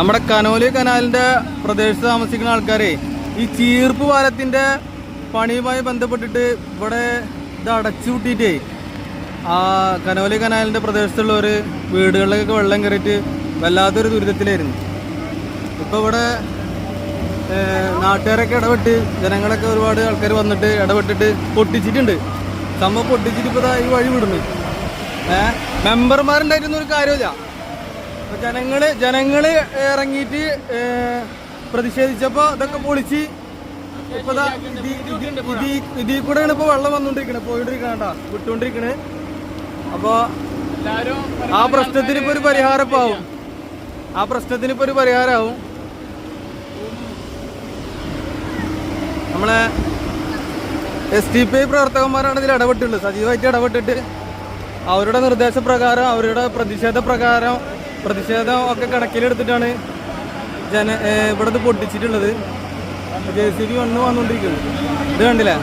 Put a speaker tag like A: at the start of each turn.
A: നമ്മുടെ കനോലി കനാലിന്റെ പ്രദേശത്ത് താമസിക്കുന്ന ആൾക്കാരെ ഈ ചീർപ്പ് പാലത്തിന്റെ പണിയുമായി ബന്ധപ്പെട്ടിട്ട് ഇവിടെ ഇത് അടച്ചുകൂട്ടിയിട്ടേ ആ കനോലി കനാലിന്റെ പ്രദേശത്തുള്ളവർ വീടുകളിലൊക്കെ വെള്ളം കയറിയിട്ട് വല്ലാത്തൊരു ദുരിതത്തിലായിരുന്നു. ഇപ്പോൾ ഇവിടെ നാട്ടുകാരൊക്കെ ഇടപെട്ട് ജനങ്ങളൊക്കെ ഒരുപാട് ആൾക്കാർ വന്നിട്ട് ഇടപെട്ടിട്ട് പൊട്ടിച്ചിട്ടുണ്ട്. സംഭവം പൊട്ടിച്ചിട്ട് ഇപ്പോൾ ഈ വഴി വിടുന്നു. ഏഹ് മെമ്പർമാരുണ്ടായിരുന്ന ഒരു കാര്യമില്ല ജനങ്ങൾ ജനങ്ങൾ ഇറങ്ങിയിട്ട് പ്രതിഷേധിച്ചപ്പോ ഇതൊക്കെ പൊളിച്ച് ഇപ്പൊ ഇതിൽ കൂടെയാണ് ഇപ്പൊ വെള്ളം വന്നോണ്ടിരിക്കണേ പോയിട്ടിരിക്കണ വിട്ടുകൊണ്ടിരിക്കണേ അപ്പൊ ആ പ്രശ്നത്തിന് ഇപ്പൊ ഒരു പരിഹാരം ഇപ്പൊ ആവും ആ പ്രശ്നത്തിന് ഇപ്പൊ ഒരു പരിഹാരമാവും നമ്മളെ എസ് ടി പി ഐ പ്രവർത്തകന്മാരാണ് ഇതിൽ ഇടപെട്ടുള്ളത് സജീവമായിട്ട് ഇടപെട്ടിട്ട് അവരുടെ നിർദ്ദേശപ്രകാരം അവരുടെ പ്രതിഷേധ പ്രകാരം പ്രതിഷേധം ഒക്കെ കണക്കിലെടുത്തിട്ടാണ് ജന ഇവിടെ പൊട്ടിച്ചിട്ടുള്ളത്. ജെ സി ബി വന്ന് വന്നുകൊണ്ടിരിക്കുന്നത് ഇത് കണ്ടില്ലേ?